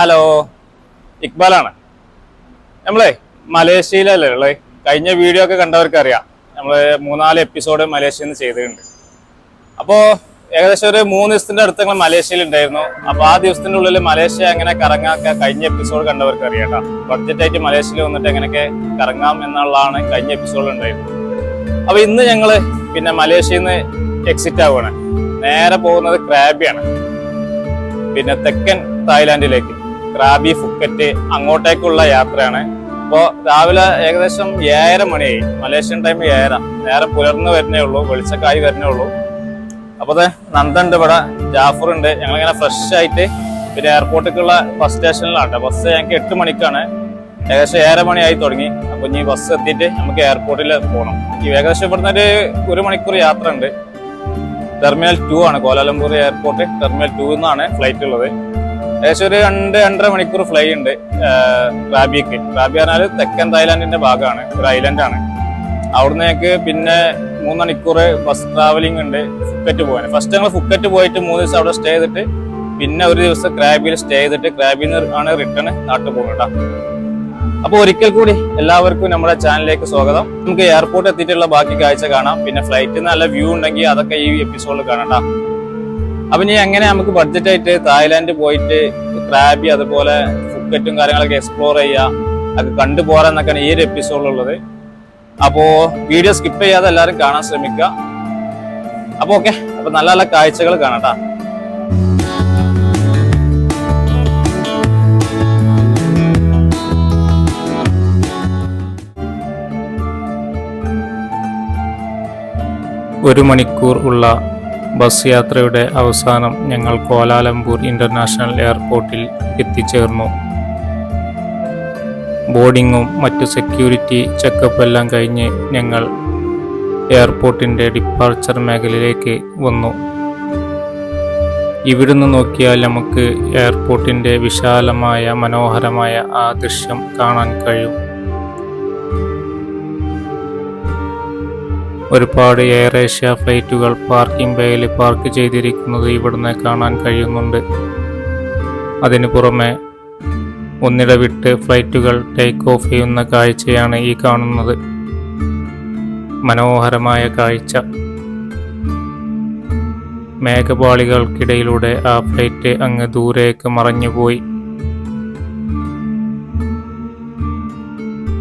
Hello ഇക്ബാലാണ്. നമ്മളെ മലേഷ്യയിലല്ലേ ഉള്ളത് കഴിഞ്ഞ വീഡിയോ ഒക്കെ കണ്ടവർക്ക് അറിയാം. നമ്മൾ മൂന്നാൽ എപ്പിസോഡ് മലേഷ്യയിൽ നിന്ന് ചെയ്തിട്ടുണ്ട്. അപ്പോൾ ഏകദേശം ഒരു മൂന്ന് ദിവസത്തിന്റെ അടുത്ത് ഞങ്ങൾ മലേഷ്യയിൽ ഉണ്ടായിരുന്നു. അപ്പോൾ ആ ദിവസത്തിന്റെ ഉള്ളിൽ മലേഷ്യ എങ്ങനെ കറങ്ങാക്ക കഴിഞ്ഞ എപ്പിസോഡ് കണ്ടവർക്ക് അറിയാം ബഡ്ജറ്റായിട്ട് മലേഷ്യയിൽ വന്നിട്ട് എങ്ങനെയൊക്കെ കറങ്ങാം എന്നുള്ളതാണ് കഴിഞ്ഞ എപ്പിസോഡ് ഉണ്ടായിരുന്നത്. അപ്പോൾ ഇന്ന് ഞങ്ങൾ പിന്നെ മലേഷ്യയിൽ നിന്ന് എക്സിറ്റ് ആവുകയാണ് നേരെ പോകുന്നത് ക്രാബിയാണ്. പിന്നെ തെക്കൻ തായ്ലാന്റിലേക്ക്. ക്രാബി ഫുക്കറ്റ് അങ്ങോട്ടേക്കുള്ള യാത്രയാണ്. അപ്പോൾ രാവിലെ ഏകദേശം ഏഴര മണിയായി. മലേഷ്യൻ ടൈം ഏഴര. നേരെ പുലർന്ന് വരുന്നേ ഉള്ളൂ. വെളിച്ചക്കായി വരുന്നേ ഉള്ളൂ. അപ്പോൾ അത് നന്ദുണ്ട് ഇവിടെ. ജാഫർ ഉണ്ട് ഞങ്ങളിങ്ങനെ ഫ്രഷ് ആയിട്ട് പിന്നെ എയർപോർട്ടിലേക്കുള്ള ബസ് സ്റ്റേഷനിലാണ് ബസ് ഞങ്ങൾക്ക് എട്ട് മണിക്കാണ്. ഏകദേശം ഏഴര മണിയായി തുടങ്ങി. അപ്പോൾ ഇനി ബസ് എത്തിയിട്ട് നമുക്ക് എയർപോർട്ടിൽ പോകണം ഈ ഏകദേശം ഇവിടുന്ന് ഒരു ഒരു മണിക്കൂർ യാത്ര ഉണ്ട് ടെർമിനൽ ടു ആണ്. Kuala Lumpur airport terminal two എന്നാണ് ഫ്ലൈറ്റ് ഉള്ളത്. ഏകദേശം ഒരു രണ്ട് രണ്ടര മണിക്കൂർ ഫ്ലൈ ഉണ്ട് റാബിക്ക്. റാബി പറഞ്ഞാൽ തെക്കൻ തായ്ലാന്റിന്റെ ഭാഗമാണ് ഒരു ഐലൻഡ് ആണ്. അവിടുന്ന് ഞങ്ങൾക്ക് പിന്നെ മൂന്ന് മണിക്കൂർ ബസ് ട്രാവലിംഗ് ഉണ്ട് ഫുക്കറ്റ് പോകാൻ ഫസ്റ്റ് ഞങ്ങൾ ഫുക്കറ്റ് പോയിട്ട് മൂന്ന് ദിവസം അവിടെ സ്റ്റേ ചെയ്തിട്ട് പിന്നെ ഒരു ദിവസം ക്രാബിയിൽ സ്റ്റേ ചെയ്തിട്ട് ക്രാബിൽ നിന്ന് ആണ് റിട്ടേൺ നാട്ടിൽ പോകുന്നത് കേട്ടോ അപ്പൊ ഒരിക്കൽ കൂടി എല്ലാവർക്കും നമ്മുടെ ചാനലിലേക്ക് സ്വാഗതം. നമുക്ക് എയർപോർട്ട് എത്തിയിട്ടുള്ള ബാക്കി കാഴ്ച കാണാം. പിന്നെ ഫ്ലൈറ്റിൽ നല്ല വ്യൂ ഉണ്ടെങ്കിൽ അതൊക്കെ ഈ എപ്പിസോഡിൽ കാണാം അപ്പൊ ഇനി എങ്ങനെ നമുക്ക് ബഡ്ജറ്റ് ആയിട്ട് തായ്ലാന്റ് പോയിട്ട് ക്രാബി അതുപോലെ ഫുക്കറ്റും കാര്യങ്ങളൊക്കെ എക്സ്പ്ലോർ ചെയ്യുക അത് കണ്ടു പോരാന്നൊക്കെയാണ് ഈ ഒരു എപ്പിസോഡിലുള്ളത് അപ്പോ വീഡിയോ സ്കിപ്പ് ചെയ്യാതെ എല്ലാവരും കാണാൻ ശ്രമിക്കുക അപ്പൊ ഓക്കെ അപ്പൊ നല്ല നല്ല കാഴ്ചകൾ കാണട്ടാ ട്ടാ. ഒരു മണിക്കൂർ ഉള്ള ബസ് യാത്രയുടെ അവസാനം ഞങ്ങൾ കോലാലംപൂർ ഇന്റർനാഷണൽ എയർപോർട്ടിൽ എത്തിച്ചേർന്നു. ബോർഡിങ്ങും മറ്റ് സെക്യൂരിറ്റി ചെക്കപ്പ് എല്ലാം കഴിഞ്ഞ് ഞങ്ങൾ എയർപോർട്ടിന്റെ ഡിപ്പാർച്ചർ മേഖലയിലേക്ക് വന്നു. ഇവിടുന്ന് നോക്കിയാൽ നമുക്ക് എയർപോർട്ടിന്റെ വിശാലമായ മനോഹരമായ ആ ദൃശ്യം കാണാൻ കഴിയും. ഒരുപാട് എയർ ഏഷ്യ ഫ്ലൈറ്റുകൾ പാർക്കിംഗ് ബേയിൽ പാർക്ക് ചെയ്തിരിക്കുന്നത് ഇവിടുന്ന് കാണാൻ കഴിയുന്നുണ്ട്. അതിനു പുറമെ ഒന്നിടവിട്ട് ഫ്ലൈറ്റുകൾ ടേക്ക് ഓഫ് ചെയ്യുന്ന കാഴ്ചയാണ് ഈ കാണുന്നത്. മനോഹരമായ കാഴ്ച. മേഘപാളികൾക്കിടയിലൂടെ ആ ഫ്ലൈറ്റ് അങ്ങ് ദൂരേക്ക് മറഞ്ഞുപോയി.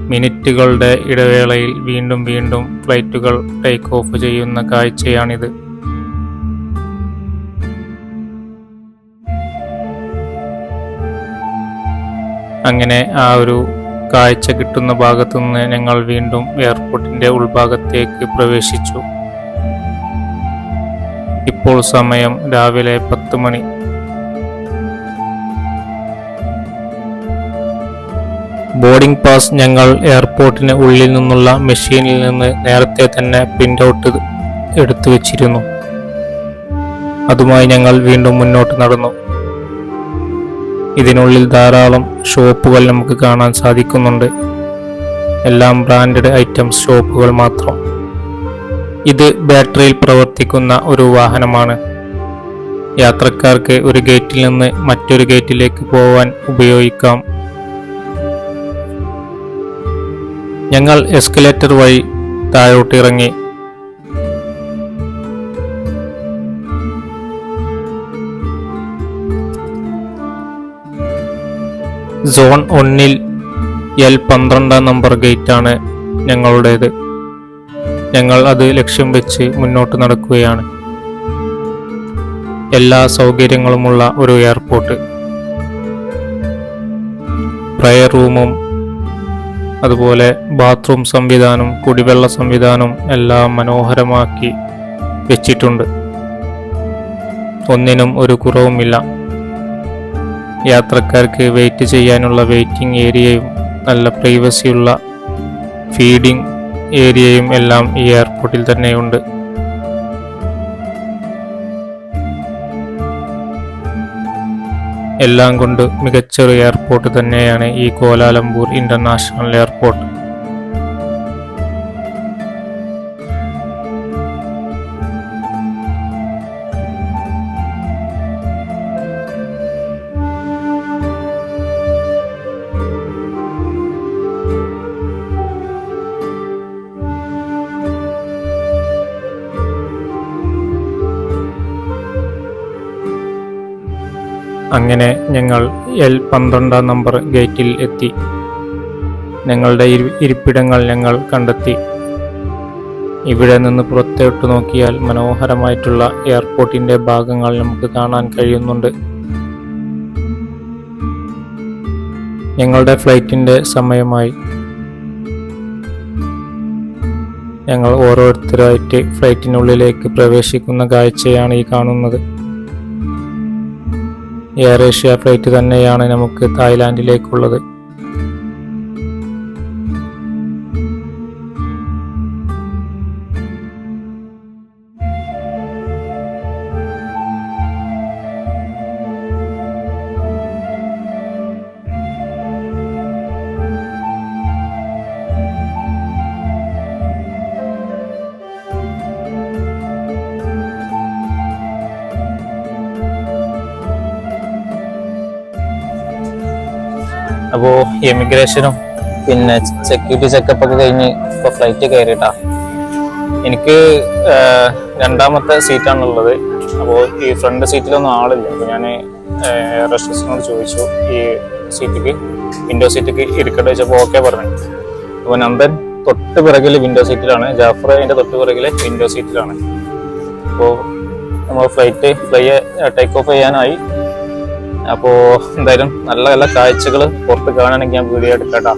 മിനിറ്റുകളുടെ ഇടവേളയിൽ വീണ്ടും വീണ്ടും ഫ്ലൈറ്റുകൾ ടേക്ക് ഓഫ് ചെയ്യുന്ന കാഴ്ചയാണിത്. അങ്ങനെ ആ ഒരു കാഴ്ച കിട്ടുന്ന ഭാഗത്തുനിന്ന് ഞങ്ങൾ വീണ്ടും എയർപോർട്ടിന്റെ ഉൾഭാഗത്തേക്ക് പ്രവേശിച്ചു. ഇപ്പോൾ സമയം രാവിലെ പത്ത് മണി. ബോർഡിംഗ് പാസ് ഞങ്ങൾ എയർപോർട്ടിന് ഉള്ളിൽ നിന്നുള്ള മെഷീനിൽ നിന്ന് നേരത്തെ തന്നെ പ്രിന്റ് ഔട്ട് എടുത്തു വെച്ചിരുന്നു. അതുമായി ഞങ്ങൾ വീണ്ടും മുന്നോട്ട് നടന്നു. ഇതിനുള്ളിൽ ധാരാളം ഷോപ്പുകൾ നമുക്ക് കാണാൻ സാധിക്കുന്നുണ്ട്. എല്ലാം ബ്രാൻഡഡ് ഐറ്റംസ് ഷോപ്പുകൾ മാത്രം. ഇത് ബാറ്ററിയിൽ പ്രവർത്തിക്കുന്ന ഒരു വാഹനമാണ്. യാത്രക്കാർക്ക് ഒരു ഗേറ്റിൽ നിന്ന് മറ്റൊരു ഗേറ്റിലേക്ക് പോകാൻ ഉപയോഗിക്കാം. ഞങ്ങൾ എസ്കലേറ്റർ വഴി താഴോട്ട് ഇറങ്ങി. സോൺ ഒന്നിൽ എൽ പന്ത്രണ്ടാം നമ്പർ ഗേറ്റാണ് ഞങ്ങളുടേത്. ഞങ്ങൾ അത് ലക്ഷ്യം വെച്ച് മുന്നോട്ട് നടക്കുകയാണ്. എല്ലാ സൗകര്യങ്ങളുമുള്ള ഒരു എയർപോർട്ട്. പ്രയർ റൂമും അതുപോലെ ബാത്റൂം സംവിധാനം കുടിവെള്ള സംവിധാനം എല്ലാം മനോഹരമാക്കി വെച്ചിട്ടുണ്ട്. ഒന്നിനും ഒരു കുറവുമില്ല. യാത്രക്കാർക്ക് വെയിറ്റ് ചെയ്യാനുള്ള വെയിറ്റിംഗ് ഏരിയയും നല്ല പ്രൈവസിയുള്ള ഫീഡിംഗ് ഏരിയയും എല്ലാം ഈ എയർപോർട്ടിൽ തന്നെയുണ്ട്. എല്ലാം കൊണ്ട് മികച്ചൊരു എയർപോർട്ട് തന്നെയാണ് ഈ കോലാലംപൂർ ഇന്റർനാഷണൽ എയർപോർട്ട് അങ്ങനെ ഞങ്ങൾ എൽ പന്ത്രണ്ടാം നമ്പർ ഗേറ്റിൽ എത്തി. ഞങ്ങളുടെ ഇരി- ഇരിപ്പിടങ്ങൾ ഞങ്ങൾ കണ്ടെത്തി. ഇവിടെ നിന്ന് പുറത്തോട്ട് നോക്കിയാൽ മനോഹരമായിട്ടുള്ള എയർപോർട്ടിന്റെ ഭാഗങ്ങൾ നമുക്ക് കാണാൻ കഴിയുന്നുണ്ട്. ഞങ്ങളുടെ ഫ്ലൈറ്റിന്റെ സമയമായി. ഞങ്ങൾ ഓരോരുത്തരായിട്ട് ഫ്ലൈറ്റിനുള്ളിലേക്ക് പ്രവേശിക്കുന്ന കാഴ്ചയാണ് ഈ കാണുന്നത്. എയർ ഏഷ്യ ഫ്ലൈറ്റ് തന്നെയാണ് നമുക്ക് തായ്ലാന്റിലേക്കുള്ളത് അപ്പോൾ എമിഗ്രേഷനും പിന്നെ സെക്യൂരിറ്റി ചെക്കപ്പ് ഒക്കെ കഴിഞ്ഞ് ഇപ്പോൾ ഫ്ലൈറ്റ് കയറിയിട്ടാ. എനിക്ക് രണ്ടാമത്തെ സീറ്റാണുള്ളത് അപ്പോൾ ഈ ഫ്രണ്ട് സീറ്റിലൊന്നും ആളില്ല. അപ്പോൾ ഞാൻ റെസ്റ്റിനോട് ചോദിച്ചു ഈ സീറ്റിക്ക് വിൻഡോ സീറ്റിക്ക് ഇരിക്കട്ടെ വെച്ചപ്പോൾ ഓക്കെ പറഞ്ഞു. അപ്പോൾ നന്ദൻ തൊട്ട് പിറകിൽ വിൻഡോ സീറ്റിലാണ് ജാഫർ അതിന്റെ തൊട്ട് പിറകിൽ വിൻഡോ സീറ്റിലാണ് അപ്പോൾ നമ്മൾ ഫ്ലൈറ്റ് ഫ്ലൈ ടേക്ക് ഓഫ് ചെയ്യാനായി. അപ്പോൾ എന്തായാലും നല്ല നല്ല കാഴ്ചകൾ പുറത്ത് കാണാനൊക്കെ ഞാൻ വീഡിയോ എടുക്കട്ടാ.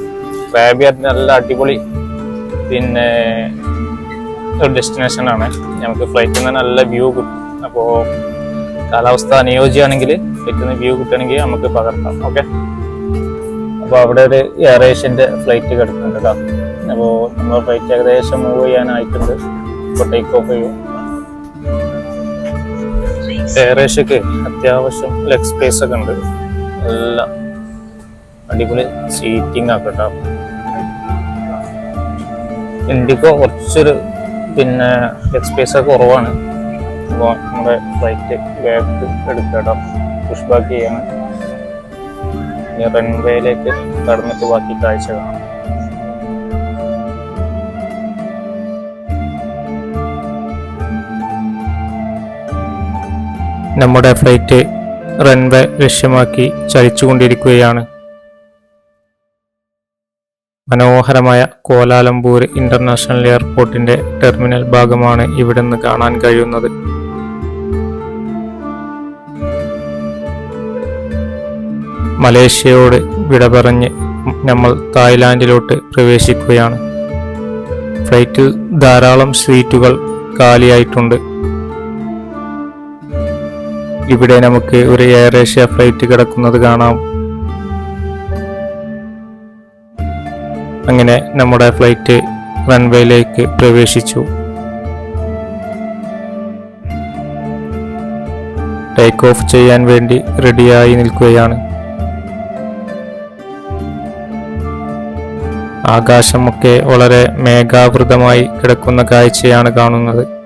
ഫാബിയ നല്ല അടിപൊളി പിന്നെ ഒരു ഡെസ്റ്റിനേഷൻ ആണ്. നമുക്ക് ഫ്ലൈറ്റിൽ നിന്ന് നല്ല വ്യൂ കിട്ടും. അപ്പോ കാലാവസ്ഥ അനുയോജ്യമാണെങ്കിൽ ഫ്ലൈറ്റിൽ നിന്ന് വ്യൂ കിട്ടുകയാണെങ്കിൽ നമുക്ക് പകർത്താം. ഓക്കെ അപ്പോൾ അവിടെ ഒരു എയർ ഏഷ്യന്റെ ഫ്ലൈറ്റ് കിടക്കുന്നുണ്ട് കേട്ടോ അപ്പോൾ നമ്മൾ ഫ്ലൈറ്റ് ഏകദേശം മൂവ് ചെയ്യാനായിട്ടുണ്ട്. ഇപ്പോൾ ടേക്ക് ഓഫ് ചെയ്യും. എയർ അത്യാവശ്യം ലെഗ് സ്പേസ് ഒക്കെ ഉണ്ട്. നല്ല അടിപൊളി സീറ്റിംഗ് ഒക്കെ കേട്ടോ. ഇൻഡിഗോ കുറച്ചൊരു പിന്നെ ലെഗ് സ്പേസ് ഒക്കെ കുറവാണ്. അപ്പോൾ നമ്മുടെ ഫ്ലൈറ്റ് ബാക്ക് എടുക്കുക പുഷ് ബാക്ക് ചെയ്യാണ്. റൺവേയിലേക്ക് കടന്നിട്ട് ബാക്കി കാഴ്ച കാണാം. നമ്മുടെ ഫ്ലൈറ്റ് റൺവേ ലക്ഷ്യമാക്കി ചലിച്ചുകൊണ്ടിരിക്കുകയാണ്. മനോഹരമായ കോലാലംപൂർ ഇന്റർനാഷണൽ എയർപോർട്ടിന്റെ ടെർമിനൽ ഭാഗമാണ് ഇവിടെ നിന്ന് കാണാൻ കഴിയുന്നത്. മലേഷ്യയോട് വിട പറഞ്ഞ് നമ്മൾ തായ്ലാന്റിലോട്ട് പ്രവേശിക്കുകയാണ്. ഫ്ലൈറ്റിൽ ധാരാളം സീറ്റുകൾ കാലിയായിട്ടുണ്ട്. ഇവിടെ നമുക്ക് ഒരു എയർ ഏഷ്യ ഫ്ലൈറ്റ് കിടക്കുന്നത് കാണാം. അങ്ങനെ നമ്മുടെ ഫ്ലൈറ്റ് റൺവേയിലേക്ക് പ്രവേശിച്ചു. ടേക്ക് ഓഫ് ചെയ്യാൻ വേണ്ടി റെഡിയായി നിൽക്കുകയാണ്. ആകാശമൊക്കെ വളരെ മേഘാവൃതമായി കിടക്കുന്ന കാഴ്ചയാണ് കാണുന്നത്.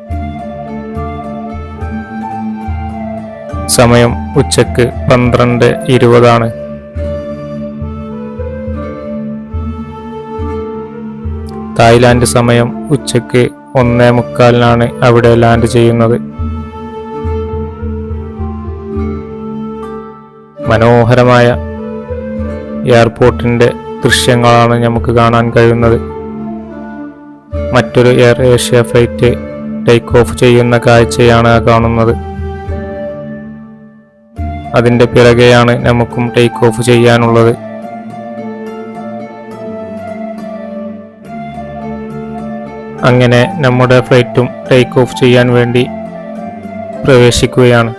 സമയം ഉച്ചയ്ക്ക് പന്ത്രണ്ട് ഇരുപതാണ്. തായ്ലാന്റ് സമയം ഉച്ചയ്ക്ക് ഒന്നേ മുക്കാലിനാണ് അവിടെ ലാൻഡ് ചെയ്യുന്നത്. മനോഹരമായ എയർപോർട്ടിന്റെ ദൃശ്യങ്ങളാണ് നമുക്ക് കാണാൻ കഴിയുന്നത്. മറ്റൊരു air Asia flight take off ചെയ്യുന്ന കാഴ്ചയാണ് കാണുന്നത്. അതിന്റെ പിറകെയാണ് നമുക്കും ടേക്ക് ഓഫ് ചെയ്യാനുള്ളത്. അങ്ങനെ നമ്മുടെ ഫ്ലൈറ്റും ടേക്ക് ഓഫ് ചെയ്യാൻ വേണ്ടി പ്രവേശിക്കുകയാണ്.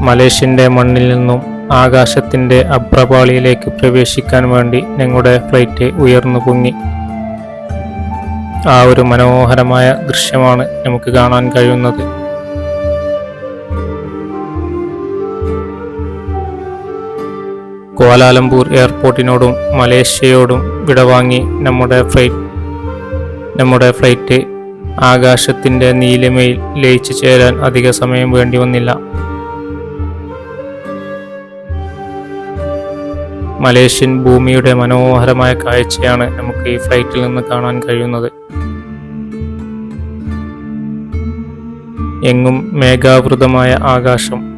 മലേഷ്യന്റെ മണ്ണിൽ നിന്നും ആകാശത്തിന്റെ അപ്രപാളിയിലേക്ക് പ്രവേശിക്കാൻ വേണ്ടി ഞങ്ങളുടെ ഫ്ലൈറ്റ് ഉയർന്നു പൊങ്ങി. ആ ഒരു മനോഹരമായ ദൃശ്യമാണ് നമുക്ക് കാണാൻ കഴിയുന്നത്. കോലാലംപൂർ എയർപോർട്ടിനോടും മലേഷ്യയോടും വിടവാങ്ങി നമ്മുടെ ഫ്ലൈറ്റ് നമ്മുടെ ഫ്ലൈറ്റ് ആകാശത്തിന്റെ നീലിമയിൽ ലയിച്ചു ചേരാൻ അധിക സമയം വേണ്ടി വന്നില്ല. മലേഷ്യൻ ഭൂമിയുടെ മനോഹരമായ കാഴ്ചയാണ് നമുക്ക് ഈ ഫ്ലൈറ്റിൽ നിന്ന് കാണാൻ കഴിയുന്നത്. എങ്ങും മേഘാവൃതമായ ആകാശം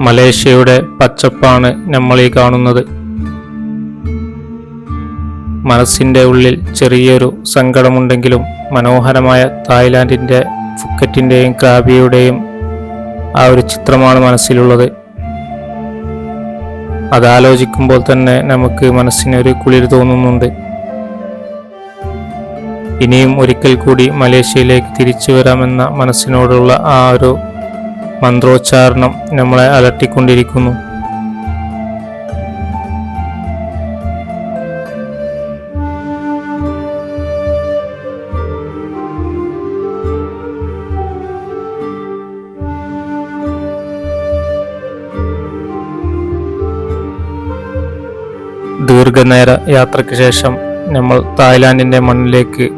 മലേഷ്യയുടെ പച്ചപ്പാണ് നമ്മൾ ഈ കാണുന്നത്. മനസ്സിന്റെ ഉള്ളിൽ ചെറിയൊരു സങ്കടമുണ്ടെങ്കിലും മനോഹരമായ തായ്ലാൻഡിന്റെ ഫുക്കറ്റിന്റെയും ക്രാബിയുടെയും ആ ഒരു ചിത്രമാണ് മനസ്സിലുള്ളത്. അതാലോചിക്കുമ്പോൾ തന്നെ നമുക്ക് മനസ്സിനൊരു കുളിർ തോന്നുന്നുണ്ട്. ഇനിയും ഒരിക്കൽ കൂടി മലേഷ്യയിലേക്ക് തിരിച്ചു വരാമെന്ന മനസ്സിനോടുള്ള ആ ഒരു മന്ത്രോച്ചാരണം നമ്മളെ അലട്ടിക്കൊണ്ടിരിക്കുന്നു. ദീർഘനേര യാത്രയ്ക്ക് ശേഷം നമ്മൾ തായ്ലാൻഡിന്റെ മണ്ണിലേക്ക്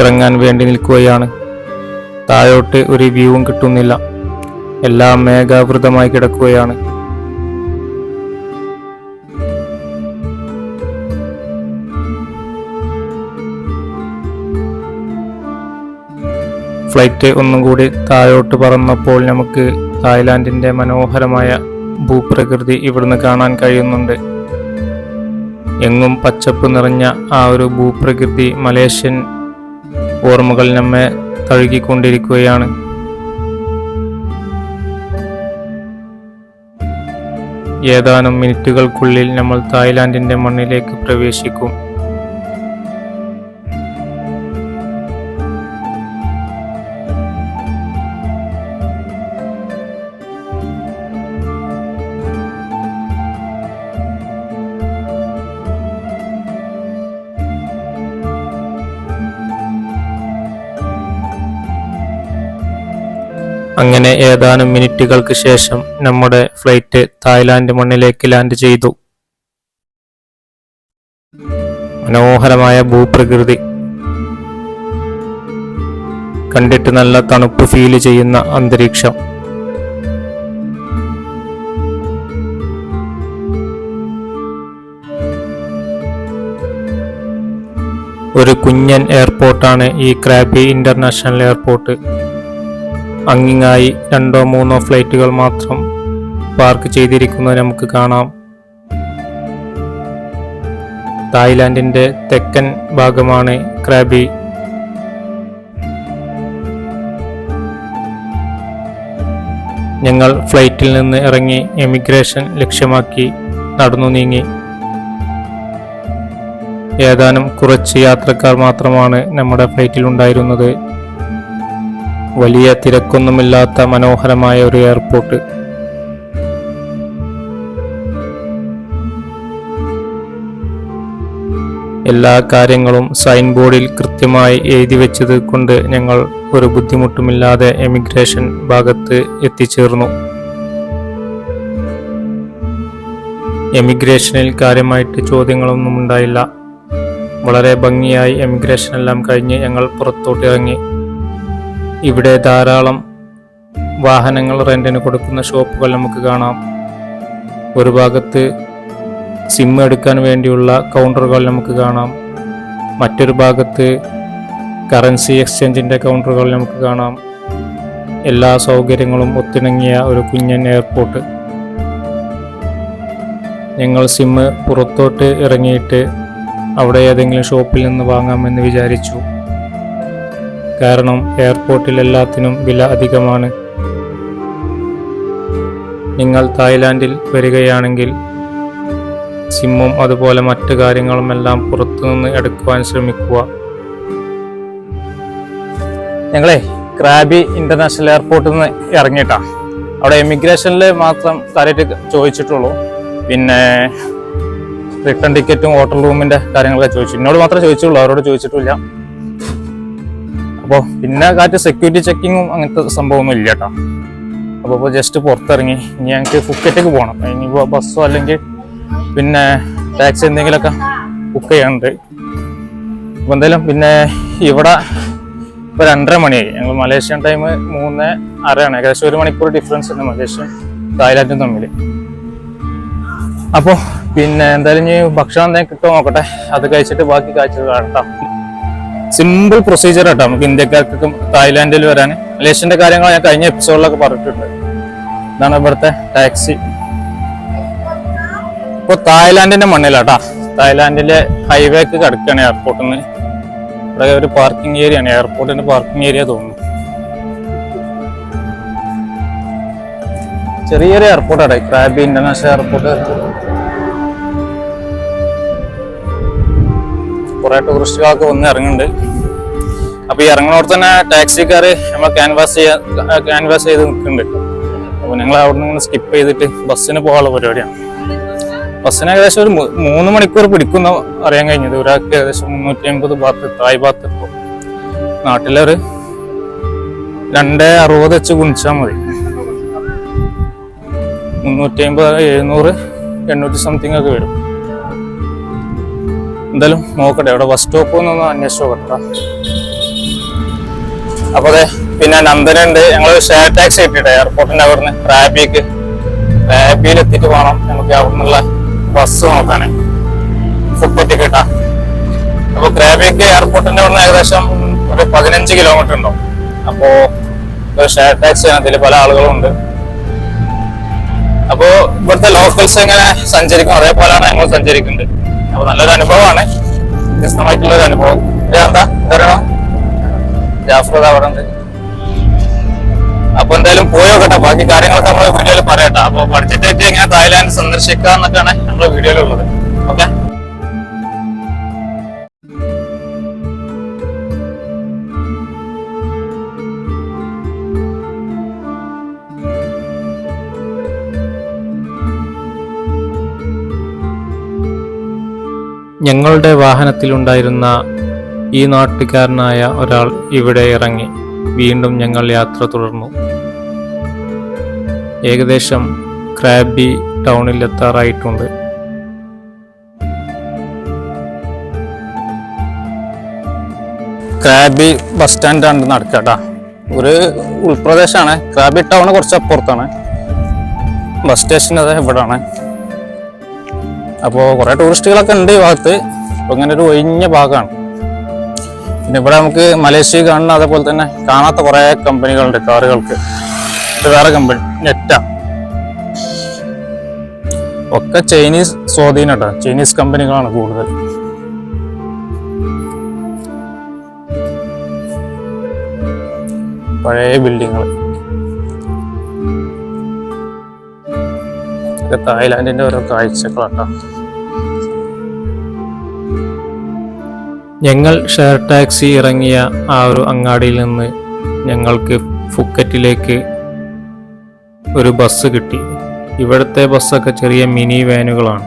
ഇറങ്ങാൻ വേണ്ടി നിൽക്കുകയാണ്. താഴോട്ട് ഒരു വ്യൂവും കിട്ടുന്നില്ല. എല്ലാം മേഘാവൃതമായി കിടക്കുകയാണ്. ഫ്ലൈറ്റ് ഒന്നും കൂടി താഴോട്ട് പറന്നപ്പോൾ നമുക്ക് തായ്ലാന്റിന്റെ മനോഹരമായ ഭൂപ്രകൃതി ഇവിടുന്ന് കാണാൻ കഴിയുന്നുണ്ട്. എങ്ങും പച്ചപ്പ് നിറഞ്ഞ ആ ഒരു ഭൂപ്രകൃതി മലേഷ്യൻ ഓർമ്മകൾ നമ്മെ തഴുകിക്കൊണ്ടിരിക്കുകയാണ്. ഏതാനും മിനിറ്റുകൾക്കുള്ളിൽ നമ്മൾ തായ്ലാന്റിന്റെ മണ്ണിലേക്ക് പ്രവേശിക്കും. അങ്ങനെ ഏതാനും മിനിറ്റുകൾക്ക് ശേഷം നമ്മുടെ ഫ്ലൈറ്റ് തായ്ലാന്റ് മണ്ണിലേക്ക് ലാൻഡ് ചെയ്തു. മനോഹരമായ ഭൂപ്രകൃതി. കണ്ടിട്ട് നല്ല തണുപ്പ് ഫീൽ ചെയ്യുന്ന അന്തരീക്ഷം. ഒരു കുഞ്ഞൻ എയർപോർട്ടാണ് ഈ ക്രാബി ഇന്റർനാഷണൽ എയർപോർട്ട് അങ്ങിങ്ങായി രണ്ടോ മൂന്നോ ഫ്ലൈറ്റുകൾ മാത്രം പാർക്ക് ചെയ്തിരിക്കുന്നത് നമുക്ക് കാണാം. തായ്ലാന്റിന്റെ തെക്കൻ ഭാഗമാണ് ക്രാബി. ഞങ്ങൾ ഫ്ലൈറ്റിൽ നിന്ന് ഇറങ്ങി എമിഗ്രേഷൻ ലക്ഷ്യമാക്കി നടന്നു നീങ്ങി. ഏതാനും കുറച്ച് യാത്രക്കാർ മാത്രമാണ് നമ്മുടെ ഫ്ലൈറ്റിൽ ഉണ്ടായിരുന്നത്. വലിയ തിരക്കൊന്നുമില്ലാത്ത മനോഹരമായ ഒരു എയർപോർട്ട്. എല്ലാ കാര്യങ്ങളും സൈൻ ബോർഡിൽ കൃത്യമായി എഴുതി വെച്ചത് കൊണ്ട് ഞങ്ങൾ ഒരു ബുദ്ധിമുട്ടുമില്ലാതെ എമിഗ്രേഷൻ ഭാഗത്ത് എത്തിച്ചേർന്നു. എമിഗ്രേഷനിൽ കാര്യമായിട്ട് ചോദ്യങ്ങളൊന്നും ഉണ്ടായില്ല. വളരെ ഭംഗിയായി എമിഗ്രേഷൻ എല്ലാം കഴിഞ്ഞ് ഞങ്ങൾ പുറത്തോട്ട് ഇറങ്ങി ഇവിടെ ധാരാളം വാഹനങ്ങൾ റെന്റിന് കൊടുക്കുന്ന ഷോപ്പുകൾ നമുക്ക് കാണാം. ഒരു ഭാഗത്ത് സിം എടുക്കാൻ വേണ്ടിയുള്ള കൗണ്ടറുകൾ നമുക്ക് കാണാം. മറ്റൊരു ഭാഗത്ത് കറൻസി എക്സ്ചേഞ്ചിന്റെ കൗണ്ടറുകൾ നമുക്ക് കാണാം. എല്ലാ സൗകര്യങ്ങളും ഒത്തിണങ്ങിയ ഒരു കുഞ്ഞൻ എയർപോർട്ട്. ഞങ്ങൾ സിമ്മ് പുറത്തോട്ട് ഇറങ്ങിയിട്ട് അവിടെ ഏതെങ്കിലും ഷോപ്പിൽ നിന്ന് വാങ്ങാമെന്ന് വിചാരിച്ചു. കാരണം എയർപോർട്ടിൽ എല്ലാത്തിനും വില അധികമാണ്. നിങ്ങൾ തായ്ലാൻഡിൽ വരികയാണെങ്കിൽ സിമ്മും അതുപോലെ മറ്റു കാര്യങ്ങളും എല്ലാം പുറത്തുനിന്ന് എടുക്കുവാൻ ശ്രമിക്കുക. ഞങ്ങളെ ക്രാബി ഇന്റർനാഷണൽ എയർപോർട്ടിൽ നിന്ന് ഇറങ്ങിയിട്ടാ. അവിടെ എമിഗ്രേഷനിൽ മാത്രം കാര്യമായിട്ട് ചോദിച്ചിട്ടുള്ളൂ. പിന്നെ റിട്ടേൺ ടിക്കറ്റും ഹോട്ടൽ റൂമിന്റെ കാര്യങ്ങളൊക്കെ ചോദിച്ചു. എന്നോട് മാത്രമേ ചോദിച്ചുള്ളൂ അവരോട് ചോദിച്ചിട്ടില്ല. അപ്പോൾ പിന്നെ കാറ്റ് സെക്യൂരിറ്റി ചെക്കിങ്ങും അങ്ങനത്തെ സംഭവമൊന്നും ഇല്ല കേട്ടോ അപ്പോൾ ഇപ്പോൾ ജസ്റ്റ് പുറത്തിറങ്ങി. ഇനി ഞങ്ങൾക്ക് ഫുക്കറ്റേക്ക് പോകണം ഇനിയിപ്പോൾ ബസ്സോ അല്ലെങ്കിൽ പിന്നെ ടാക്സി എന്തെങ്കിലുമൊക്കെ ബുക്ക് ചെയ്യാനുണ്ട്. അപ്പോൾ എന്തായാലും പിന്നെ ഇവിടെ ഇപ്പോൾ രണ്ടര മണിയായി. ഞങ്ങൾ മലേഷ്യൻ ടൈം മൂന്ന് അരയാണ് ഏകദേശം ഒരു മണിക്കൂർ ഡിഫറൻസ് ഉണ്ട് മലേഷ്യൻ തായ്ലാൻഡും തമ്മിൽ അപ്പോൾ പിന്നെ എന്തായാലും ഇനി ഭക്ഷണം എന്തെങ്കിലും കിട്ടുമോ നോക്കട്ടെ. അത് കഴിച്ചിട്ട് ബാക്കി കാഴ്ചകൾ കാണട്ടാം സിമ്പിൾ പ്രൊസീജിയർ കേട്ടോ നമുക്ക് ഇന്ത്യക്കാർക്കൊക്കെ തായ്ലാന്റിൽ വരാൻ. മലേഷ്യന്റെ കാര്യങ്ങൾ ഞാൻ കഴിഞ്ഞ എപ്പിസോഡിലൊക്കെ പറഞ്ഞിട്ടുണ്ട്. ഇതാണ് ഇവിടുത്തെ ടാക്സി ഇപ്പൊ തായ്ലാന്റിന്റെ മണ്ണിലാട്ടാ. തായ്ലാന്റിലെ ഹൈവേക്ക് കിടക്കുകയാണ് എയർപോർട്ടിൽ നിന്ന് ഇവിടെ ഒരു പാർക്കിംഗ് ഏരിയ ആണ്. എയർപോർട്ടിന്റെ പാർക്കിംഗ് ഏരിയ തോന്നുന്നു. ചെറിയൊരു എയർപോർട്ടാണ് ക്രാബി ഇന്റർനാഷണൽ എയർപോർട്ട് കുറെ ടൂറിസ്റ്റുകളൊക്കെ വന്ന് ഇറങ്ങുന്നുണ്ട്. അപ്പൊ ഈ ഇറങ്ങുന്നവർ തന്നെ ടാക്സിക്കാര് നമ്മൾ ക്യാൻവാസ് ചെയ്യാൻ ക്യാൻവാസ് ചെയ്ത് നിൽക്കുന്നുണ്ട്. അപ്പൊ ഞങ്ങൾ അവിടെ നിന്ന് സ്കിപ്പ് ചെയ്തിട്ട് ബസ്സിന് പോകാനുള്ള പരിപാടിയാണ്. ബസ്സിന് ഏകദേശം ഒരു മൂന്ന് മണിക്കൂർ പിടിക്കുന്ന അറിയാൻ കഴിഞ്ഞത്. ഒരാൾക്ക് ഏകദേശം മുന്നൂറ്റി അമ്പത് ഭാഗത്ത് തായ് ഭാഗത്ത് ഇപ്പോൾ നാട്ടിലൊരു രണ്ട് അറുപത് വെച്ച് ഗുണിച്ചാൽ മതി. മുന്നൂറ്റി അമ്പത് എഴുന്നൂറ് എണ്ണൂറ്റി സംതിങ് ഒക്കെ വരും. എന്തായാലും നോക്കട്ടെ അവിടെ ബസ് സ്റ്റോപ്പ് ഒന്ന് അന്വേഷിച്ച് നോക്കട്ടെ. അപ്പൊ അതെ പിന്നെ നന്ദനുണ്ട്. ഞങ്ങൾ ഷെയർ ടാക്സി കിട്ടിയിട്ട് എയർപോർട്ടിന്റെ അവിടുന്ന് റാബിക്ക് റാബിയിൽ എത്തിയിട്ട് പോകണം നമുക്ക് അവിടെ നിന്നുള്ള ബസ് നോക്കാനേ ഫുഡ് ടിക്കറ്റാ അപ്പൊ റാബിക്ക് എയർപോർട്ടിന്റെ അവിടുന്ന് ഏകദേശം ഒരു പതിനഞ്ച് കിലോമീറ്റർ ഉണ്ടാവും അപ്പോ ഷെയർ ടാക്സി അതിൽ പല ആളുകളും ഉണ്ട് അപ്പോ ഇവിടുത്തെ ലോക്കൽസ് എങ്ങനെ സഞ്ചരിക്കും അതേപോലെയാണ് ഞങ്ങൾ സഞ്ചരിക്കുന്നുണ്ട് അപ്പൊ നല്ലൊരു അനുഭവമാണ്. വ്യത്യസ്തമായിട്ടുള്ള ഒരു അനുഭവം. എന്താ എന്താ ജാഫ്രത അവിടെ അപ്പൊ എന്തായാലും പോയോക്കട്ടെ ബാക്കി കാര്യങ്ങളൊക്കെ നമ്മൾ വീഡിയോയിൽ പറയട്ടെ. അപ്പൊ ബഡ്ജറ്റ് ഇങ്ങനെ തായ്ലാന്റ് സന്ദർശിക്കുക എന്നൊക്കെയാണ് നമ്മുടെ വീഡിയോയിലുള്ളത്. ഓക്കെ? ഞങ്ങളുടെ വാഹനത്തിലുണ്ടായിരുന്ന ഈ നാട്ടുകാരനായ ഒരാൾ ഇവിടെ ഇറങ്ങി വീണ്ടും ഞങ്ങൾ യാത്ര തുടർന്നു. ഏകദേശം ക്രാബി ടൗണിൽ എത്താറായിട്ടുണ്ട്. ക്രാബി ബസ് സ്റ്റാൻഡാണ്ട് ആണ് നടക്കട്ടാ. ഒരു ഉൾപ്രദേശമാണ് ക്രാബി ടൗൺ കുറച്ച് അപ്പുറത്താണ് ബസ് സ്റ്റേഷൻ അതെ ഇവിടാണ്. അപ്പോൾ കുറേ ടൂറിസ്റ്റുകളൊക്കെ ഉണ്ട് ഈ ഭാഗത്ത്. അപ്പോൾ ഇങ്ങനെ ഒരു ഒഴിഞ്ഞ ഭാഗമാണ് പിന്നെ ഇവിടെ നമുക്ക് മലേഷ്യ കാണുന്ന അതേപോലെ തന്നെ കാണാത്ത കുറേ കമ്പനികളുണ്ട് കാറുകൾക്ക്. വേറെ കമ്പനി നെറ്റ. ഒക്കെ ചൈനീസ് സ്വാധീനം കേട്ടോ. ചൈനീസ് കമ്പനികളാണ് കൂടുതൽ. പഴയ ബിൽഡിങ്ങൾ ഇതൊക്കെ തായ്ലാന്റിന്റെ ഓരോ കാഴ്ചകളാട്ടോ ഞങ്ങൾ ഷെയർ ടാക്സി ഇറങ്ങിയ ആ ഒരു അങ്ങാടിയിൽ നിന്ന് ഞങ്ങൾക്ക് ഫുക്കറ്റിലേക്ക് ഒരു ബസ് കിട്ടി. ഇവിടുത്തെ ബസ്സൊക്കെ ചെറിയ മിനി വാനുകളാണ്.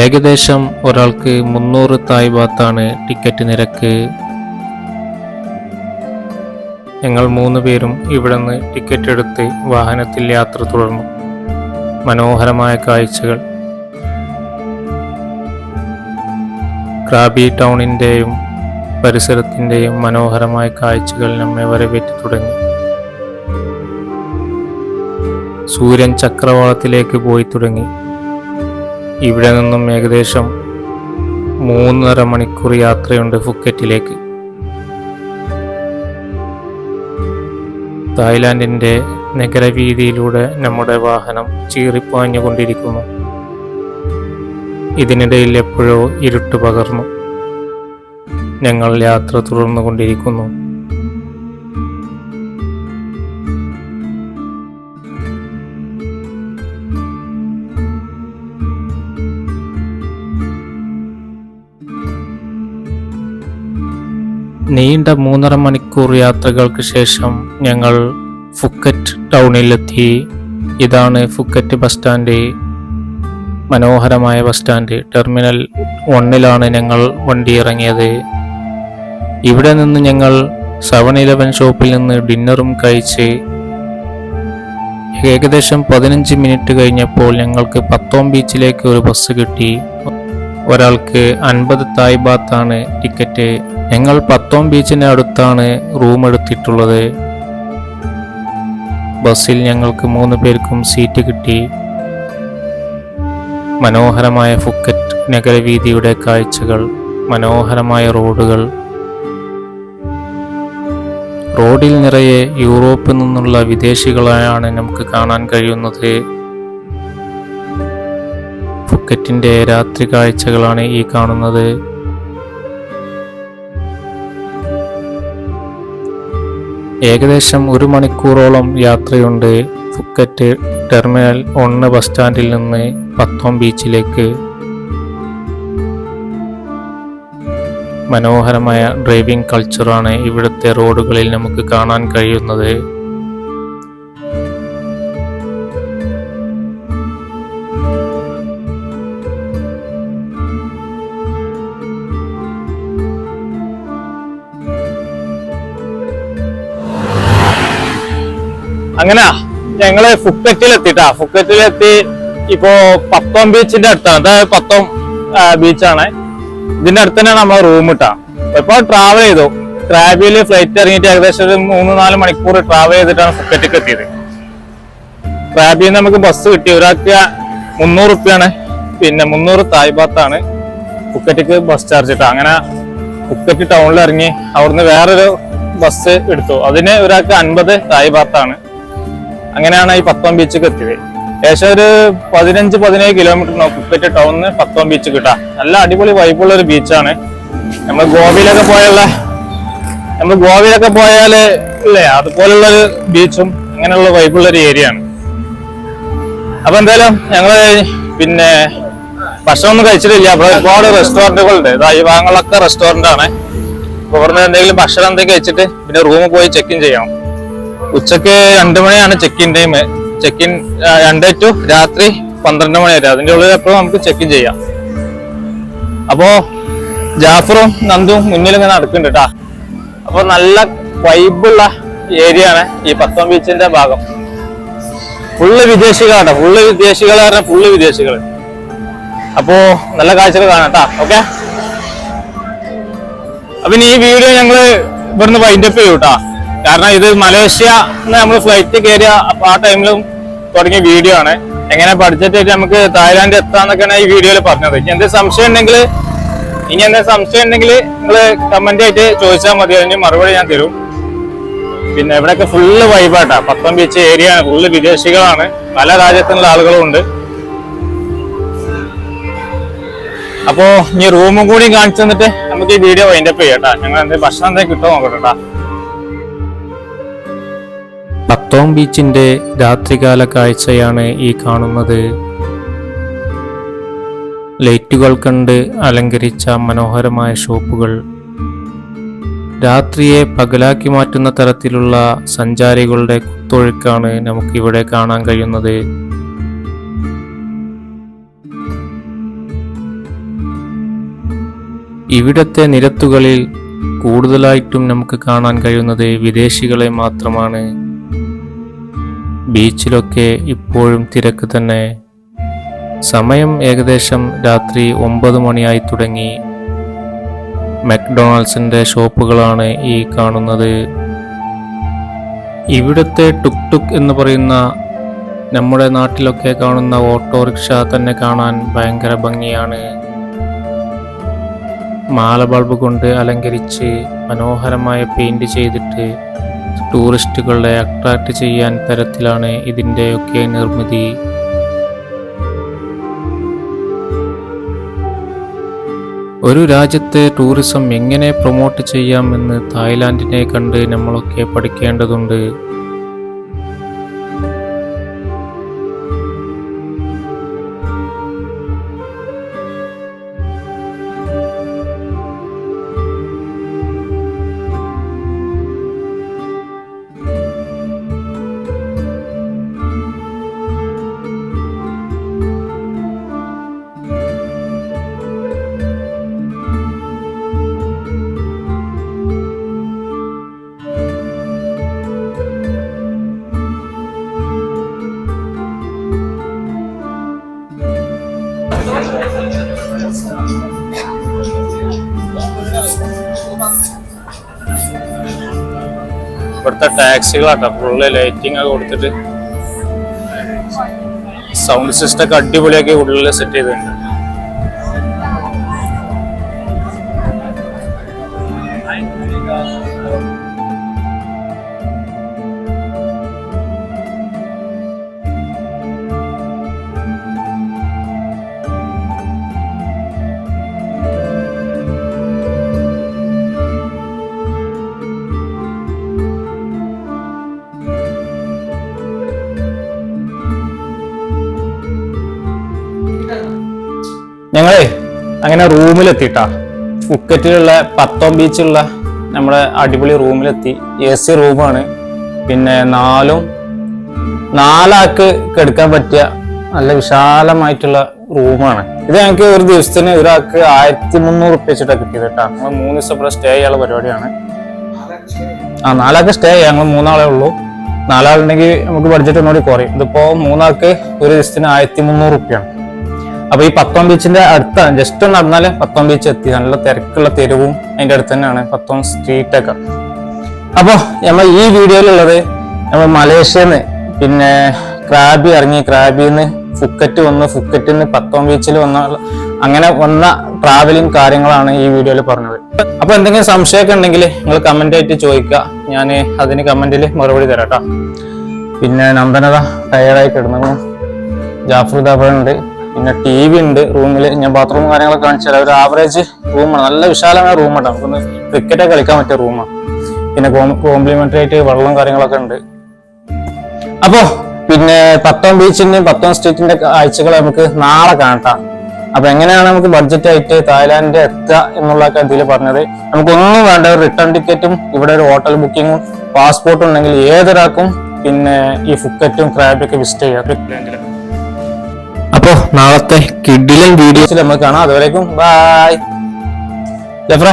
ഏകദേശം ഒരാൾക്ക് മുന്നൂറ് തായ് ബാത്താണ് ടിക്കറ്റ് നിരക്ക് ഞങ്ങൾ മൂന്ന് പേരും ഇവിടുന്ന് ടിക്കറ്റ് എടുത്ത് വാഹനത്തിൽ യാത്ര തുടർന്നു. മനോഹരമായ കാഴ്ചകൾ. ക്രാബി ടൗണിന്റെയും പരിസരത്തിന്റെയും മനോഹരമായ കാഴ്ചകൾ നമ്മെ വരവേറ്റി തുടങ്ങി. സൂര്യൻ ചക്രവാളത്തിലേക്ക് പോയി തുടങ്ങി. ഇവിടെ നിന്നും ഏകദേശം മൂന്നര മണിക്കൂർ യാത്രയുണ്ട് ഫുക്കറ്റിലേക്ക്. തായ്ലാന്റിന്റെ നഗരവീതിയിലൂടെ നമ്മുടെ വാഹനം ചീറിപ്പാഞ്ഞുകൊണ്ടിരിക്കുന്നു. ഇതിനിടയിൽ എപ്പോഴോ ഇരുട്ട് പകർന്നു. ഞങ്ങൾ യാത്ര തുടർന്നുകൊണ്ടിരിക്കുന്നു. നീണ്ട മൂന്നര മണിക്കൂർ യാത്രകൾക്ക് ശേഷം ഞങ്ങൾ ഫുക്കറ്റ് ടൗണിലെത്തി. ഇതാണ് ഫുക്കറ്റ് ബസ് സ്റ്റാൻഡ്. മനോഹരമായ ബസ് സ്റ്റാൻഡ്. ടെർമിനൽ ഒന്നിലാണ് ഞങ്ങൾ വണ്ടി ഇറങ്ങിയത്. ഇവിടെ നിന്ന് ഞങ്ങൾ സെവൻ ഇലവൻ ഷോപ്പിൽ നിന്ന് ഡിന്നറും കഴിച്ച് ഏകദേശം പതിനഞ്ച് മിനിറ്റ് കഴിഞ്ഞപ്പോൾ ഞങ്ങൾക്ക് പത്തോം ബീച്ചിലേക്ക് ഒരു ബസ് കിട്ടി. ഒരാൾക്ക് അൻപത് തായ് ബാത്താണ് ടിക്കറ്റ്. ഞങ്ങൾ പത്തോം ബീച്ചിന് അടുത്താണ് റൂം എടുത്തിട്ടുള്ളത്. ബസ്സിൽ ഞങ്ങൾക്ക് മൂന്ന് പേർക്കും സീറ്റ് കിട്ടി. മനോഹരമായ ഫുക്കറ്റ് നഗരവീതിയുടെ കാഴ്ചകൾ മനോഹരമായ റോഡുകൾ. റോഡിൽ നിറയെ യൂറോപ്പിൽ നിന്നുള്ള വിദേശികളായാണ് നമുക്ക് കാണാൻ കഴിയുന്നത്. ഫുക്കറ്റിന്റെ രാത്രി കാഴ്ചകളാണ് ഈ കാണുന്നത്. ഏകദേശം ഒരു മണിക്കൂറോളം യാത്രയുണ്ട്. ഫുക്കറ്റ് ടെർമിനൽ ഒന്ന് ബസ് സ്റ്റാൻഡിൽ നിന്ന് പത്തോം ബീച്ചിലേക്ക്. മനോഹരമായ ഡ്രൈവിംഗ് കൾച്ചറാണ് ഇവിടുത്തെ റോഡുകളിൽ നമുക്ക് കാണാൻ കഴിയുന്നത്. അങ്ങനെ. ഞങ്ങൾ ഫുക്കറ്റിലെത്തിട്ടാ. ഫുക്കറ്റിലെത്തി ഇപ്പോ പത്തോം ബീച്ചിന്റെ അടുത്താണ്. അതായത് പത്തോം ബീച്ചാണ്. ഇതിന്റെ അടുത്ത് തന്നെ നമ്മളെ റൂം ഇട്ടാ ഇപ്പൊ ട്രാവൽ ചെയ്തു. ക്രാബിയിൽ ഫ്ലൈറ്റ് ഇറങ്ങിയിട്ട് ഏകദേശം ഒരു മൂന്ന് നാല് മണിക്കൂർ ട്രാവൽ ചെയ്തിട്ടാണ് ഫുക്കറ്റിക്ക് എത്തിയത്. ക്രാബിയിൽ നമുക്ക് ബസ് കിട്ടി. ഒരാൾക്ക് മുന്നൂറ് റുപ്യാണ്. പിന്നെ മുന്നൂറ് തായ്പാത്താണ് ഫുക്കറ്റിക്ക് ബസ് ചാർജ് ഇട്ടാ അങ്ങനെ ഫുക്കറ്റ് ടൗണിൽ ഇറങ്ങി അവിടുന്ന് വേറൊരു ബസ് എടുത്തു. അതിന് ഒരാൾക്ക് അൻപത് തായ്പാത്താണ് അങ്ങനെയാണ് ഈ പത്തോം ബീച്ചൊക്കെ എത്തിയത്. ഏകദേശം ഒരു പതിനഞ്ച് പതിനേഴ് കിലോമീറ്റർ ഫുക്കറ്റ് ടൗണിന്ന് പത്തോം ബീച്ച് കിട്ടാം നല്ല അടിപൊളി വൈബുള്ള ഒരു ബീച്ചാണ് നമ്മൾ ഗോവയിലൊക്കെ പോയുള്ള നമ്മൾ ഗോവയിലൊക്കെ പോയാൽ ഇല്ലേ അതുപോലുള്ള ഒരു ബീച്ചും അങ്ങനെയുള്ള വൈബുള്ള ഒരു ഏരിയ ആണ്. അപ്പൊ എന്തായാലും ഞങ്ങൾ പിന്നെ ഭക്ഷണം ഒന്നും കഴിച്ചിട്ടില്ല. അവിടെ ഒരുപാട് റെസ്റ്റോറന്റുകളുണ്ട് ഇതാ ഈ ഭാഗങ്ങളിലൊക്കെ റെസ്റ്റോറന്റ് ആണ്. അപ്പൊ ഇവിടുന്ന് എന്തെങ്കിലും ഭക്ഷണം എന്തെങ്കിലും കഴിച്ചിട്ട് പിന്നെ റൂമിൽ പോയി ചെക്ക് ഇൻ ചെയ്യണം. ഉച്ചയ്ക്ക് രണ്ട് മണിയാണ് check in time check in രണ്ട് ടു രാത്രി പന്ത്രണ്ട് മണി വരെ. അതിന്റെ ഉള്ളിൽ എപ്പോഴും നമുക്ക് ചെക്ക് ഇൻ ചെയ്യാം. അപ്പോ ജാഫറും നന്ദും മുന്നിൽ ഇങ്ങനെ നടക്കുന്നുണ്ട് കേട്ടാ അപ്പൊ നല്ല വൈബുള്ള ഏരിയ ആണ് ഈ പത്തോം ബീച്ചിന്റെ ഭാഗം. ഫുള്ള് വിദേശികളാണ്. ഫുള്ള് വിദേശികൾ കാരണം ഫുള്ള് വിദേശികൾ അപ്പോ നല്ല കാഴ്ചകൾ കാണാം കേട്ടാ ഓക്കെ അപ്പൊ ഈ വീഡിയോ ഞങ്ങൾ ഇവിടുന്ന് വൈൻഡപ്പ് ചെയ്യൂട്ടാ കാരണം ഇത് മലേഷ്യ നമ്മൾ ഫ്ലൈറ്റ് കയറിയ ആ ടൈമിലും തുടങ്ങിയ വീഡിയോ ആണ്. എങ്ങനെ ബഡ്ജറ്റായിട്ട് നമുക്ക് തായ്ലാന്റ് എത്താന്നൊക്കെയാണ് ഈ വീഡിയോയിൽ പറഞ്ഞത്. ഇനി എന്തെങ്കിലും സംശയം ഉണ്ടെങ്കിൽ ഇനി എന്തെങ്കിലും സംശയം ഉണ്ടെങ്കിൽ നിങ്ങൾ കമന്റ് ആയിട്ട് ചോദിച്ചാൽ മതി. അതിന് മറുപടി ഞാൻ തരും. പിന്നെ ഇവിടെയൊക്കെ ഫുള്ള് വൈബാട്ടാ പത്തം ബീച്ച് ഏരിയ ആണ്. ഫുള്ള് വിദേശികളാണ്. പല രാജ്യത്തുള്ള ആളുകളും ഉണ്ട്. അപ്പോ ഇനി റൂമും കൂടി കാണിച്ചു തന്നിട്ട് നമുക്ക് ഈ വീഡിയോ വൈൻഡപ്പ് ചെയ്യട്ടാ ഞങ്ങൾ എന്തെങ്കിലും ഭക്ഷണം എന്തെങ്കിലും കിട്ടുമോ നോക്കട്ടെ ട്ടാ. ബീച്ചിന്റെ രാത്രികാല കാഴ്ചയാണ് ഈ കാണുന്നത്. ലൈറ്റുകൾ കണ്ട് അലങ്കരിച്ച മനോഹരമായ ഷോപ്പുകൾ. രാത്രിയെ പകലാക്കി മാറ്റുന്ന തരത്തിലുള്ള സഞ്ചാരികളുടെ കുത്തൊഴുക്കാണ് നമുക്കിവിടെ കാണാൻ കഴിയുന്നത്. ഇവിടത്തെ നിരത്തുകളിൽ കൂടുതലായിട്ടും നമുക്ക് കാണാൻ കഴിയുന്നത് വിദേശികളെ മാത്രമാണ്. ബീച്ചിലൊക്കെ ഇപ്പോഴും തിരക്ക് തന്നെ. സമയം ഏകദേശം രാത്രി ഒമ്പത് മണിയായി തുടങ്ങി. മക്ഡൊണാൾഡ്സിന്റെ ഷോപ്പുകളാണ് ഈ കാണുന്നത്. ഇവിടുത്തെ ടുക് ടുക് എന്ന് പറയുന്ന നമ്മുടെ നാട്ടിലൊക്കെ കാണുന്ന ഓട്ടോറിക്ഷ തന്നെ കാണാൻ ഭയങ്കര ഭംഗിയാണ്. മാല ബൾബ് കൊണ്ട് അലങ്കരിച്ച് മനോഹരമായ പെയിന്റ് ചെയ്തിട്ട് ടൂറിസ്റ്റുകളെ അട്രാക്റ്റ് ചെയ്യാൻ തരത്തിലാണ് ഇതിന്റെയൊക്കെ നിർമ്മിതി. ഒരു രാജ്യത്തെ ടൂറിസം എങ്ങനെ പ്രൊമോട്ട് ചെയ്യാമെന്ന് തായ്ലാൻഡിനെ കണ്ട് നമ്മളൊക്കെ പഠിക്കേണ്ടതുണ്ട്. ഇവിടുത്തെ ടാക്സികളാട്ടോ. ഫുള്ള് ലൈറ്റിംഗ് ഒക്കെ കൊടുത്തിട്ട് സൗണ്ട് സിസ്റ്റം ഒക്കെ അടിപൊളിയാക്കി ഉള്ളിൽ സെറ്റ് ചെയ്തിട്ടുണ്ട്. ഞങ്ങളേ അങ്ങനെ റൂമിലെത്തിട്ടാ. ഫുക്കറ്റിലുള്ള പത്തോം ബീച്ചുള്ള നമ്മുടെ അടിപൊളി റൂമിലെത്തി. എ സി റൂമാണ്. പിന്നെ നാലും നാലാക്ക് കെടുക്കാൻ പറ്റിയ നല്ല വിശാലമായിട്ടുള്ള റൂമാണ്. ഇത് ഞങ്ങൾക്ക് ഒരു ദിവസത്തിന് ഒരാൾക്ക് ആയിരത്തി മുന്നൂറ് റുപ്യ വെച്ചിട്ടാണ് കിട്ടിയത് കേട്ടോ. ഞങ്ങൾ മൂന്ന് ദിവസം ഇവിടെ സ്റ്റേ ചെയ്യാനുള്ള പരിപാടിയാണ്. ആ നാലാൾക്ക് സ്റ്റേ ചെയ്യാം. ഞങ്ങൾ മൂന്നാളേ ഉള്ളൂ. നാലാളുണ്ടെങ്കിൽ നമുക്ക് ബഡ്ജറ്റ് ഒന്നുകൂടി കുറയും. ഇതിപ്പോ മൂന്നാൾക്ക് ഒരു ദിവസത്തിന് ആയിരത്തി മുന്നൂറ് റുപ്യാണ് അപ്പൊ ഈ പത്തോം ബീച്ചിന്റെ അടുത്ത ജസ്റ്റ് ഒന്ന് നടന്നാൽ പത്തോം ബീച്ച് എത്തി. നല്ല തിരക്കുള്ള തെരുവും അതിന്റെ അടുത്ത് തന്നെയാണ് പത്തോം സ്ട്രീറ്റ് ഒക്കെ. അപ്പൊ നമ്മൾ ഈ വീഡിയോയിലുള്ളത് നമ്മൾ മലേഷ്യന്ന് പിന്നെ ക്രാബി ഇറങ്ങി. ക്രാബിന്ന് ഫുക്കറ്റ് വന്ന്. ഫുക്കറ്റിൽ നിന്ന് പത്തോം ബീച്ചിൽ വന്ന അങ്ങനെ വന്ന ട്രാവലിംഗ് കാര്യങ്ങളാണ് ഈ വീഡിയോയിൽ പറഞ്ഞത്. അപ്പൊ എന്തെങ്കിലും സംശയമൊക്കെ ഉണ്ടെങ്കിൽ നിങ്ങൾ കമന്റ് ആയിട്ട് ചോദിക്കുക. ഞാൻ അതിന് കമന്റിൽ മറുപടി തരാം കേട്ടോ. പിന്നെ നന്ദനത ടയർഡായി കിടന്നു. ജാഫർ ഉണ്ട്. പിന്നെ ടി വി ഉണ്ട് റൂമിൽ ഞാൻ ബാത്റൂം കാര്യങ്ങളൊക്കെ കാണിച്ചാൽ ഒരു ആവറേജ് റൂമാണ് നല്ല വിശാലമായ റൂമാണ് നമുക്കൊന്ന് ക്രിക്കറ്റ് കളിക്കാൻ പറ്റിയ റൂമാണ് പിന്നെ കോംപ്ലിമെന്ററി ആയിട്ട് വെള്ളം കാര്യങ്ങളൊക്കെ ഉണ്ട്. അപ്പോ പിന്നെ പത്തോം ബീച്ചിന്റെയും പത്തോം സ്ട്രീറ്റിന്റെ ആഴ്ചകൾ നമുക്ക് നാളെ കാണട്ടാം. അപ്പൊ എങ്ങനെയാണ് നമുക്ക് ബഡ്ജറ്റ് ആയിട്ട് തായ്ലാന്റ് എത്തുക എന്നുള്ള ഇതിൽ പറഞ്ഞത്. നമുക്കൊന്നും വേണ്ട ഒരു റിട്ടേൺ ടിക്കറ്റും ഇവിടെ ഒരു ഹോട്ടൽ ബുക്കിങ്ങും പാസ്പോർട്ടും ഉണ്ടെങ്കിൽ ഏതൊരാൾക്കും പിന്നെ ഈ ഫുക്കറ്റും ക്രാബും ഒക്കെ വിസിറ്റ് ചെയ്യാം. അപ്പോൾ നാളത്തെ കിഡിലൻ വീഡിയോസിൽ നമ്മൾ കാണാം. അതുവരേക്കും ബായ് ജഫ്ര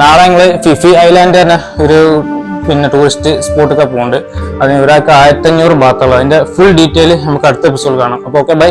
നാളെ ഞങ്ങൾ ഫിഫി ഐലാൻഡ് തന്നെ ഒരു പിന്നെ ടൂറിസ്റ്റ് സ്പോട്ടൊക്കെ പോകുന്നുണ്ട് അതിന് ഒരാൾക്ക് ആയിരത്തി അഞ്ഞൂറ് ബാത്തുള്ളൂ അതിന്റെ ഫുൾ ഡീറ്റെയിൽ നമുക്ക് അടുത്ത എപ്പിസോഡ് കാണാം. അപ്പോൾ ഓക്കെ ബൈ